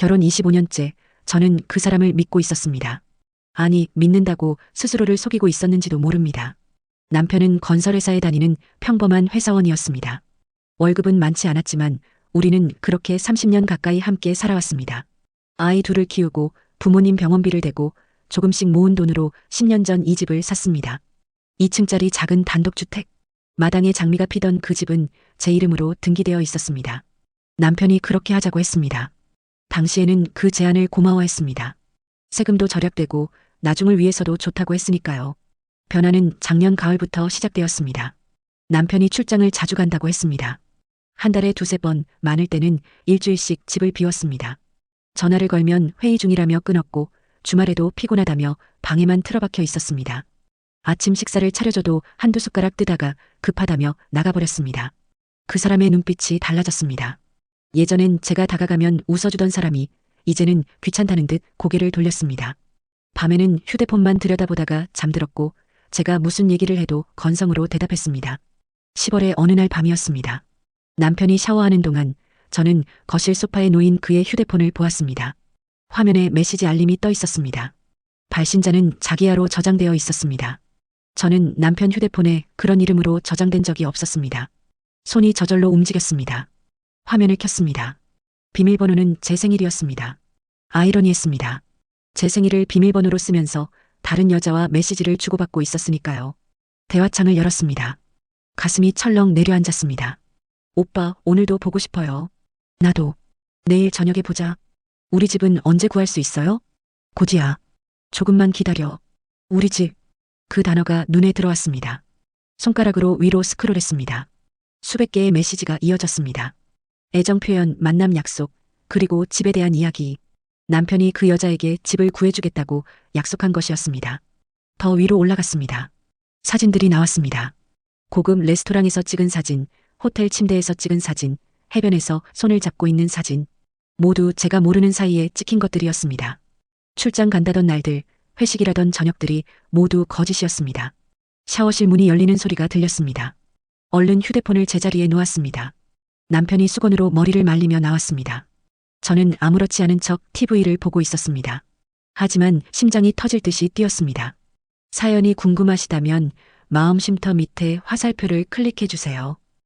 결혼 25년째 저는 그 사람을 믿고 있었습니다. 아니, 믿는다고 스스로를 속이고 있었는지도 모릅니다. 남편은 건설회사에 다니는 평범한 회사원이었습니다. 월급은 많지 않았지만 우리는 그렇게 30년 가까이 함께 살아왔습니다. 아이 둘을 키우고 부모님 병원비를 대고 조금씩 모은 돈으로 10년 전 이 집을 샀습니다. 2층짜리 작은 단독주택. 마당에 장미가 피던 그 집은 제 이름으로 등기되어 있었습니다. 남편이 그렇게 하자고 했습니다. 당시에는 그 제안을 고마워했습니다. 세금도 절약되고 나중을 위해서도 좋다고 했으니까요. 변화는 작년 가을부터 시작되었습니다. 남편이 출장을 자주 간다고 했습니다. 한 달에 두세 번, 많을 때는 일주일씩 집을 비웠습니다. 전화를 걸면 회의 중이라며 끊었고 주말에도 피곤하다며 방에만 틀어박혀 있었습니다. 아침 식사를 차려줘도 한두 숟가락 뜨다가 급하다며 나가버렸습니다. 그 사람의 눈빛이 달라졌습니다. 예전엔 제가 다가가면 웃어주던 사람이 이제는 귀찮다는 듯 고개를 돌렸습니다. 밤에는 휴대폰만 들여다보다가 잠들었고 제가 무슨 얘기를 해도 건성으로 대답했습니다. 10월의 어느 날 밤이었습니다. 남편이 샤워하는 동안 저는 거실 소파에 놓인 그의 휴대폰을 보았습니다. 화면에 메시지 알림이 떠 있었습니다. 발신자는 자기야로 저장되어 있었습니다. 저는 남편 휴대폰에 그런 이름으로 저장된 적이 없었습니다. 손이 저절로 움직였습니다. 화면을 켰습니다. 비밀번호는 제 생일이었습니다. 아이러니했습니다. 제 생일을 비밀번호로 쓰면서 다른 여자와 메시지를 주고받고 있었으니까요. 대화창을 열었습니다. 가슴이 철렁 내려앉았습니다. 오빠, 오늘도 보고 싶어요. 나도. 내일 저녁에 보자. 우리 집은 언제 구할 수 있어요? 고지야. 조금만 기다려. 우리 집. 그 단어가 눈에 들어왔습니다. 손가락으로 위로 스크롤했습니다. 수백 개의 메시지가 이어졌습니다. 애정 표현, 만남 약속, 그리고 집에 대한 이야기. 남편이 그 여자에게 집을 구해주겠다고 약속한 것이었습니다. 더 위로 올라갔습니다. 사진들이 나왔습니다. 고급 레스토랑에서 찍은 사진, 호텔 침대에서 찍은 사진, 해변에서 손을 잡고 있는 사진. 모두 제가 모르는 사이에 찍힌 것들이었습니다. 출장 간다던 날들, 회식이라던 저녁들이 모두 거짓이었습니다. 샤워실 문이 열리는 소리가 들렸습니다. 얼른 휴대폰을 제자리에 놓았습니다. 남편이 수건으로 머리를 말리며 나왔습니다. 저는 아무렇지 않은 척 TV를 보고 있었습니다. 하지만 심장이 터질 듯이 뛰었습니다. 사연이 궁금하시다면 마음 쉼터 밑에 화살표를 클릭해 주세요.